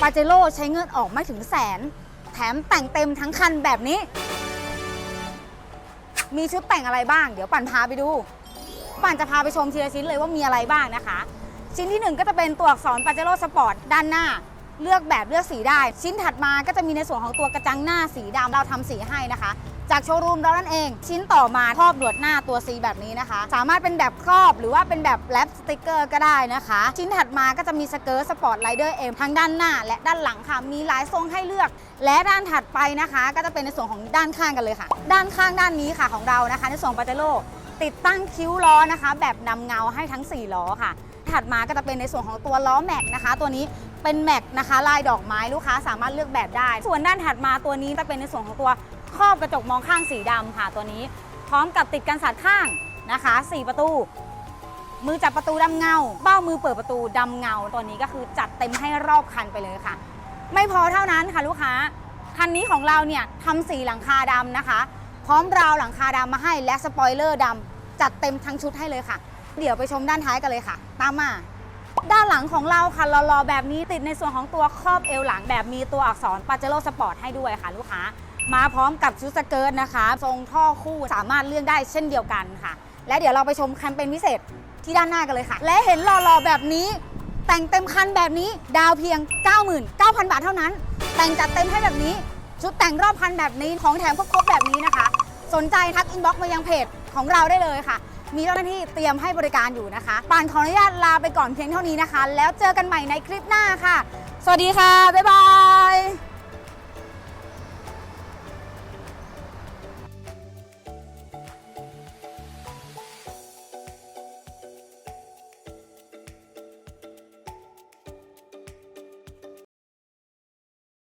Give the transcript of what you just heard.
ปาเจโร่ใช้เงินออกไม่ถึงแสน แถมแต่งเต็มทั้งคันแบบนี้ มีชุดแต่งอะไรบ้าง เดี๋ยวปั่นพาไปดู ปั่นจะพาไปชมทีละชิ้นเลยว่ามีอะไรบ้างนะคะ ชิ้นที่หนึ่งก็จะเป็นตัวอักษรปาเจโร่สปอร์ตด้านหน้า เลือกแบบเลือกสีได้ ชิ้นถัดมาก็จะมีในส่วนของตัวกระจังหน้าสีดำเราทำสีให้นะคะ จากโชว์รูมเรานั่นเอง ชิ้นต่อมาครอบหลวดหน้าตัว C แบบนี้นะคะ สามารถเป็นแบบครอบหรือว่าเป็นแบบแรปสติกเกอร์ก็ได้นะคะ ชิ้นถัดมาก็จะมีสเกิร์ตสปอร์ตไ i เดอร์เอ็มทั้งด้านหน้า และด้านหลังค่ะมีหลายทรงให้เลือก และด้านถัดไปนะคะ ก็จะเป็นในส่วนของด้านข้างกันเลยค่ะ ด้านข้างด้านนี้ค่ะของเรานะคะ ในส่วนปาเจโร่ติดตั้งคิ้วล้อนะคะ แบบนำเงาให้ทั้ง 4 ล้อค่ะ ถัดมาก็จะเป็นในส่วนของตัวล้อแม็กนะคะ ตัวนี้เป็นแม็กนะคะ ลายดอกไม้ลูกค้าสามารถเลือกแบบได้ ส่วนด้านถัดมาตัวนี้จะเป็นในส่วนของตัวครอบกระจกมองข้างสีดำค่ะ ตัวนี้พร้อมกับติดกันสาดข้างนะคะ 4 ประตู มือจับประตูดำเงา เบ้ามือเปิดประตูดำเงา ตัวนี้ก็คือจัดเต็มให้รอบคันไปเลยค่ะ ไม่พอเท่านั้นค่ะลูกค้าคันนี้ของเราเนี่ยทำสีหลังคาดำนะคะ พร้อมราวหลังคาดำมาให้และสปอยเลอร์ดำจัดเต็มทั้งชุดให้เลยค่ะ เดี๋ยวไปชมด้านท้ายกันเลยค่ะ ตามมาด้านหลังของเราค่ะรอๆแบบนี้ติดในส่วนของตัวครอบเอวหลังแบบมีตัวอักษรปาเจโร่สปอร์ตให้ด้วยค่ะลูกค้า มาพร้อมกับชุดสเกิร์ตนะคะ ทรงท่อคู่สามารถเลื่อกได้เช่นเดียวกันค่ะ และเดี๋ยวเราไปชมแคมเปญพิเศษที่ด้านหน้ากันเลยค่ะ และเห็นรอๆแบบนี้ แต่งเต็มคันแบบนี้ดาวเพียง 99,000 บาทเท่านั้น แต่งจัดเต็มให้แบบนี้ ชุดแต่งรอบคันแบบนี้ของแถมครบๆแบบนี้นะคะ สนใจทักอินบ็อกซ์มายังเพจของเราได้เลยค่ะ มีเจ้าหน้าที่เตรียมให้บริการอยู่นะคะปานขออนุญาตลาไปก่อนเพียงเท่านี้นะคะ แล้วเจอกันใหม่ในคลิปหน้าค่ะ สวัสดีค่ะ บ๊ายบาย